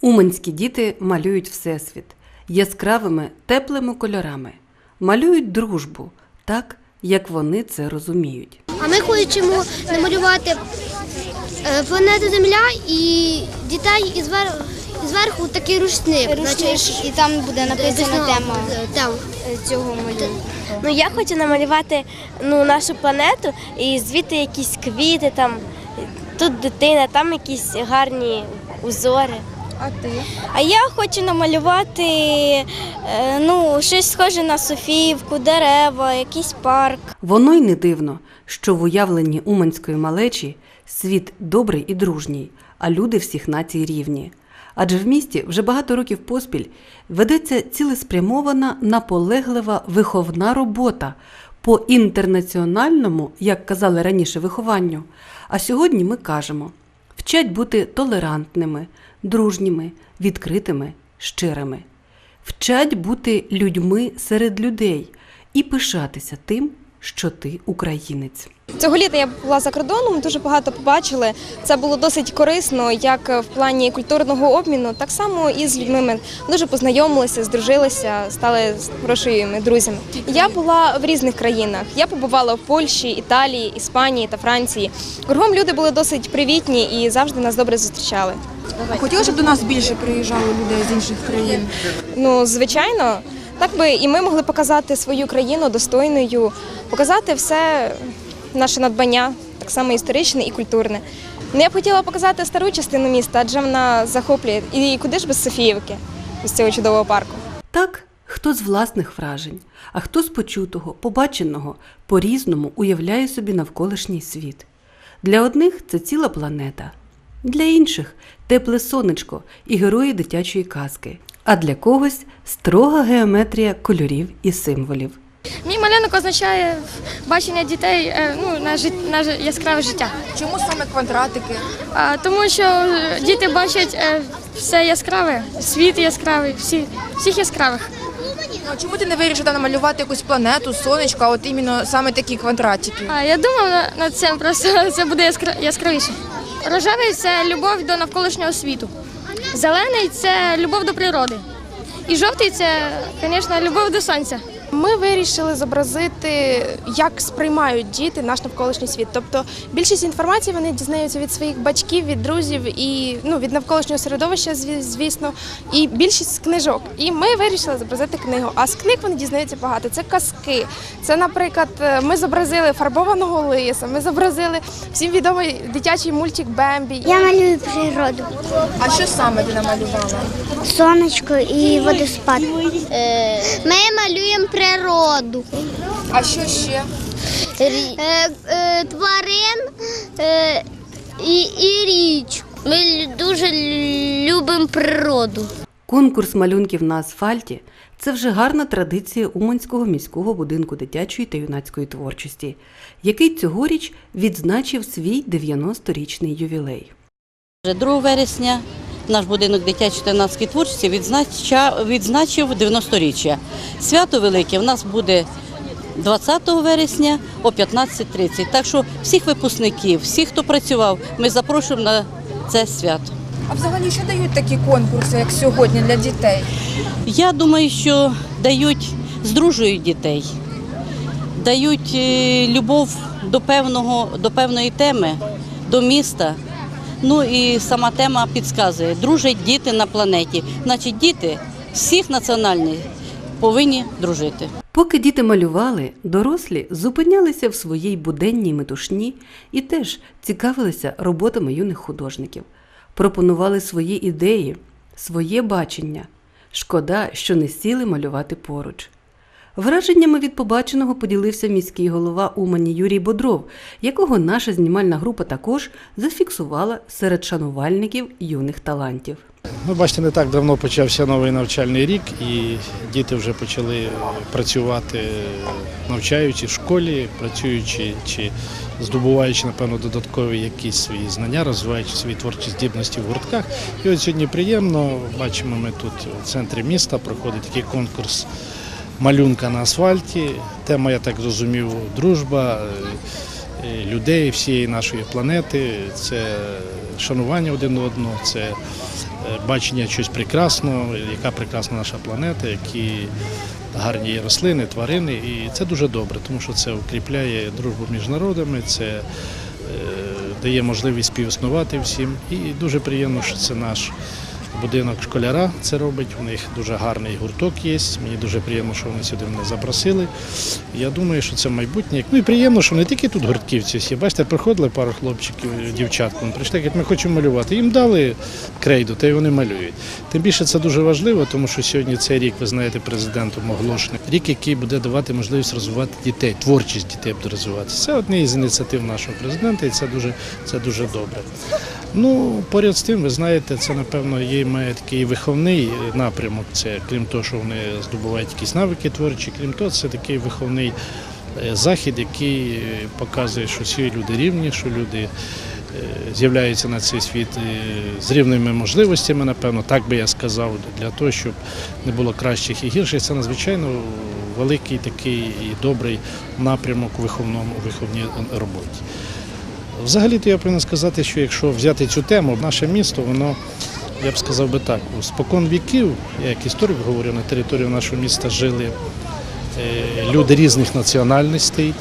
Уманські діти малюють всесвіт яскравими теплими кольорами, малюють дружбу так, як вони це розуміють. А ми хочемо намалювати е, планету Земля і дітей і звер- і зверху такий рушник. Рушник, і там буде написана тема Там. цього малюнку. Ну я хочу намалювати ну, нашу планету і звідти якісь квіти, там тут дитина, там якісь гарні узори. А ти? А я хочу намалювати е, ну, щось схоже на Софіївку, дерева, якийсь парк. Воно й не дивно, що в уявленні уманської малечі світ добрий і дружній, а люди всіх націй рівні. Адже в місті вже багато років поспіль ведеться цілеспрямована наполеглива виховна робота по інтернаціональному, як казали раніше, вихованню. А сьогодні ми кажемо: вчать бути толерантними, дружніми, відкритими, щирими, вчать бути людьми серед людей і пишатися тим, що ти українець. Цього літа я була за кордоном, дуже багато побачили. Це було досить корисно, як в плані культурного обміну, так само і з людьми. Ми дуже познайомилися, здружилися, стали хорошими друзями. Я була в різних країнах. Я побувала в Польщі, Італії, Іспанії та Франції. Кругом люди були досить привітні і завжди нас добре зустрічали. Хотіла, щоб до нас більше приїжджало людей з інших країн. Ну, звичайно, так би і ми могли показати свою країну достойною, показати все наше надбання, так само історичне і культурне. Ну, я б хотіла показати стару частину міста, адже вона захоплює. І куди ж без Софіївки, з цього чудового парку. Так, хто з власних вражень, а хто з почутого, побаченого, по-різному уявляє собі навколишній світ. Для одних це ціла планета, для інших тепле сонечко і герої дитячої казки, а для когось строга геометрія кольорів і символів. Мій малюнок означає бачення дітей е, ну, на, жит- на яскраве життя. Чому саме квадратики? А, тому що е, діти бачать е, все яскраве, світ яскравий, всі, всіх яскравих. А чому ти не вирішила намалювати якусь планету, сонечко, а от іменно саме такі квадратики? А, я думав на- над цим, просто це буде яскра... яскравіше. Рожевий це любов до навколишнього світу. Зелений це любов до природи. І жовтий це, звісно, любов до сонця. Ми вирішили зобразити, як сприймають діти наш навколишній світ. Тобто більшість інформації вони дізнаються від своїх батьків, від друзів і ну, від навколишнього середовища, звісно, і більшість з книжок. І ми вирішили зобразити книгу. А з книг вони дізнаються багато. Це казки. Це, наприклад, е, ми зобразили фарбованого лиса, ми зобразили всім відомий дитячий мультик Бембі. Я малюю природу. А що саме ти намалювала? Сонечко і водоспад. Ми малюємо природу. А що ще? Е, е, тварин е, і, і річку. Ми дуже любимо природу. Конкурс малюнків на асфальті це вже гарна традиція Уманського міського будинку дитячої та юнацької творчості, який цьогоріч відзначив свій 90-річний ювілей. Вже 2 вересня наш будинок дитячої та юнацької творчості відзначив 90-річчя. Свято велике в нас буде 20 вересня о 15.30. Так що всіх випускників, всіх, хто працював, ми запрошуємо на це свято. А взагалі що дають такі конкурси, як сьогодні, для дітей? Я думаю, що дають, здружують дітей, дають е, любов до певного, до певної теми, до міста. Ну і сама тема підказує, дружать діти на планеті. Значить, діти всіх національних повинні дружити. Поки діти малювали, дорослі зупинялися в своїй буденній метушні і теж цікавилися роботами юних художників, пропонували свої ідеї, своє бачення. Шкода, що не сіли малювати поруч. Враженнями від побаченого поділився міський голова Умані Юрій Бодров, якого наша знімальна група також зафіксувала серед шанувальників юних талантів. Ну, бачите, не так давно почався новий навчальний рік, і діти вже почали працювати, навчаючи в школі, працюючи чи здобуваючи, напевно, додаткові якісь свої знання, розвиваючи свої творчі здібності в гуртках. І от сьогодні приємно бачимо, ми тут в центрі міста проходить такий конкурс малюнка на асфальті. Тема, я так зрозумів, дружба е, людей всієї нашої планети. Це шанування один одного, це бачення чогось прекрасного, яка прекрасна наша планета, які гарні рослини, тварини. І це дуже добре, тому що це укріпляє дружбу між народами, це е, дає можливість співіснувати всім. І дуже приємно, що це наш будинок школяра це робить. У них дуже гарний гурток є. Мені дуже приємно, що вони сюди мене запросили. Я думаю, що це майбутнє. Ну і приємно, що не тільки тут гуртківці всі. Бачите, приходили пару хлопчиків, дівчат, прийшли, кажуть, ми хочемо малювати. Їм дали крейду, та й вони малюють. Тим більше це дуже важливо, тому що сьогодні цей рік, ви знаєте, президентом оголошений. Рік, який буде давати можливість розвивати дітей, творчість дітей буде розвиватися. Це одна із ініціатив нашого президента, і це дуже, це дуже добре. Ну, поряд з тим, ви знаєте, це напевно є має такий виховний напрямок. Це крім того, що вони здобувають якісь навики творчі, крім того, це такий виховний е, захід, який е, показує, що всі люди рівні, що люди е, з'являються на цей світ з рівними можливостями, напевно, так би я сказав, для того, щоб не було кращих і гірших. Це надзвичайно великий такий і добрий напрямок у виховному виховній роботі. Взагалі-то я повинен сказати, що якщо взяти цю тему, наше місто, воно, я б сказав би так, у спокон віків, я як історик говорю, на території нашого міста жили е, люди різних національностей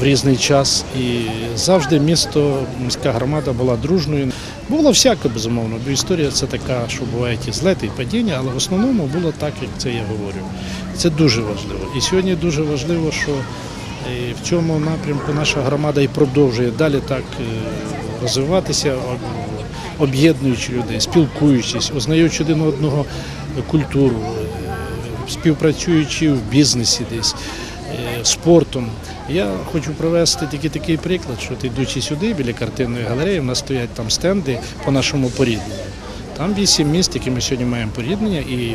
в різний час. І завжди місто, міська громада була дружною. Було всяке, безумовно, бо історія це така, що бувають і злети, і падіння, але в основному було так, як це я говорю. Це дуже важливо. І сьогодні дуже важливо, що в цьому напрямку наша громада і продовжує далі так е, розвиватися, об'єднуючи людей, спілкуючись, ознаючи один одного культуру, е, співпрацюючи в бізнесі десь, е, спортом. Я хочу привести тільки такий приклад, що ти йдучи сюди, біля картинної галереї, в нас стоять там стенди по нашому порідненню. Там вісім міст, які ми сьогодні маємо поріднення, і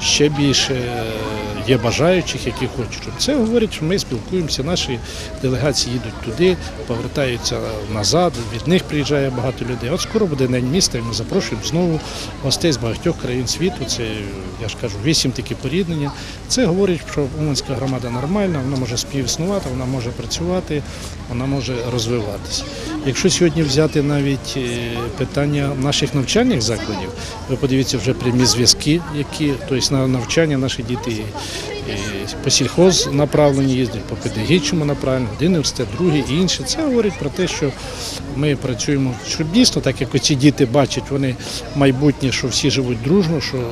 ще більше е, є бажаючих, які хочуть. Це говорить, що ми спілкуємося, наші делегації їдуть туди, повертаються назад, від них приїжджає багато людей. От скоро буде день міста, і ми запрошуємо знову гостей з багатьох країн світу. Це, я ж кажу, вісім такі поріднення. Це говорить, що Уманська громада нормальна, вона може співіснувати, вона може працювати, вона може розвиватися. Якщо сьогодні взяти навіть е, питання наших навчальних закладів, ви подивіться вже прямі зв'язки, які тобто на навчання наші діти по сільхоз направлені їздять, по педагогічному направленню, один університет, другий і інші. Це говорить про те, що ми працюємо, дійсно, так як оці діти бачать, вони майбутнє, що всі живуть дружно, що е,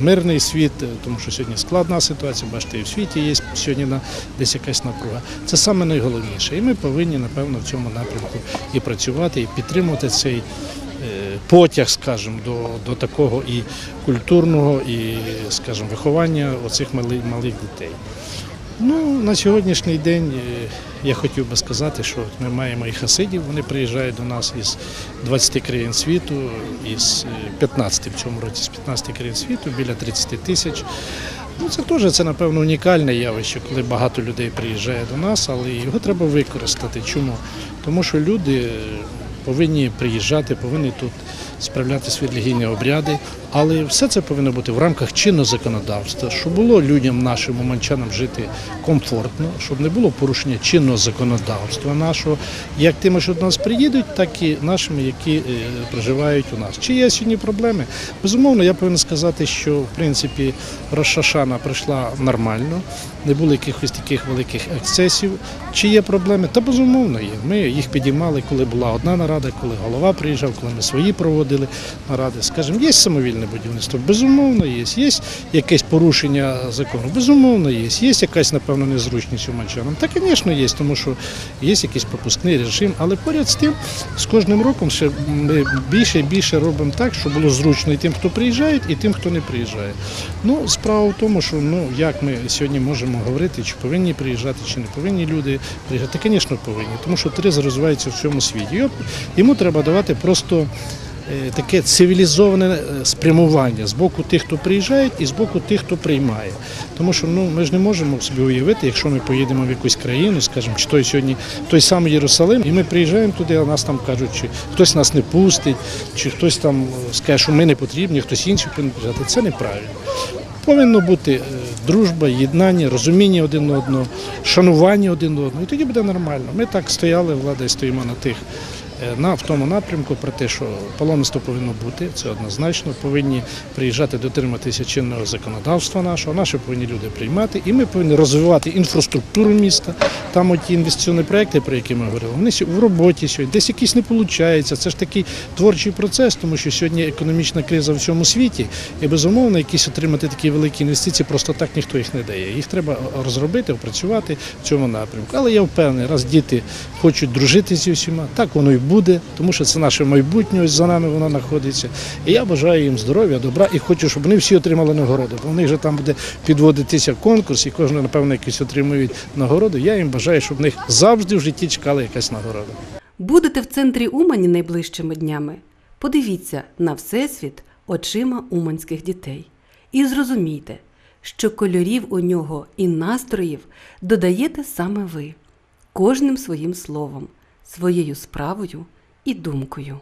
мирний світ, е, тому що сьогодні складна ситуація, бачите, і в світі є сьогодні на- десь якась напруга. Це саме найголовніше. І ми повинні, напевно, в цьому напрямку і працювати, і підтримувати цей е, потяг, скажімо, до, до такого і культурного, і, скажімо, виховання оцих малих, малих дітей. Ну, на сьогоднішній день е, я хотів би сказати, що ми маємо і хасидів, вони приїжджають до нас із 20 країн світу, із е, 15 в цьому році, з 15 країн світу, біля 30 тисяч. Ну, це теж це, напевно, унікальне явище, коли багато людей приїжджає до нас, але його треба використати. Чому? Тому що люди е, повинні приїжджати, повинні тут справляти свої релігійні обряди, але все це повинно бути в рамках чинного законодавства, щоб було людям нашим уманчанам жити комфортно, щоб не було порушення чинного законодавства нашого, як тими, що до нас приїдуть, так і нашими, які е, проживають у нас. Чи є сьогодні проблеми? Безумовно, я повинен сказати, що в принципі Рошашана прийшла нормально, не було якихось таких великих ексцесів. Чи є проблеми? Та безумовно є. Ми їх підіймали, коли була одна нарада, коли голова приїжджав, коли ми свої проводили наради. Скажімо, є самовільне будівництво? Безумовно, є. Є якесь порушення закону? Безумовно, є. Є якась, напевно, незручність у манчанам? Та, звісно, є, тому що є якийсь пропускний режим, але поряд з тим, з кожним роком ще ми більше і більше робимо так, щоб було зручно і тим, хто приїжджає, і тим, хто не приїжджає. Ну, справа в тому, що ну як ми сьогодні можемо говорити, чи повинні приїжджати, чи не повинні люди приїжджати. Звісно, повинні, тому що туризм розвивається в цьому світі. Йому треба давати просто. Е, Таке цивілізоване е, спрямування з боку тих, хто приїжджає, і з боку тих, хто приймає. Тому що ну ми ж не можемо собі уявити, якщо ми поїдемо в якусь країну, скажімо, чи той сьогодні той самий Єрусалим, і ми приїжджаємо туди, а нас там кажуть, чи хтось нас не пустить, чи хтось там е, скаже, що ми не потрібні, хтось інший повинен приїжджати. Це неправильно. Повинно бути дружба, єднання, розуміння один одного, шанування один одного. І тоді буде нормально. Ми так стояли, влада і стоїмо на тих на в тому напрямку про те, що паломництво повинно бути, це однозначно. Повинні приїжджати дотриматися чинного законодавства нашого. Наші повинні люди приймати, і ми повинні розвивати інфраструктуру міста. Там оті інвестиційні проекти, про які ми говорили, вони в роботі сьогодні. Десь якісь не виходить. Це ж такий творчий процес, тому що сьогодні економічна криза в всьому світі, і безумовно, якісь отримати такі великі інвестиції, просто так ніхто їх не дає. Їх треба розробити, опрацювати в цьому напрямку. Але я впевнений, раз діти хочуть дружити зі всіма, так воно і буде, тому що це наше майбутнє, ось за нами воно знаходиться. І я бажаю їм здоров'я, добра і хочу, щоб вони всі отримали нагороди. Бо в них же там буде підводитися конкурс, і кожен, напевно, якісь отримують нагороду. Я їм бажаю, щоб в них завжди в житті чекала якась нагорода. Будете в центрі Умані найближчими днями? Подивіться на Всесвіт очима уманських дітей і зрозумійте, що кольорів у нього і настроїв додаєте саме ви, кожним своїм словом, своєю справою і думкою.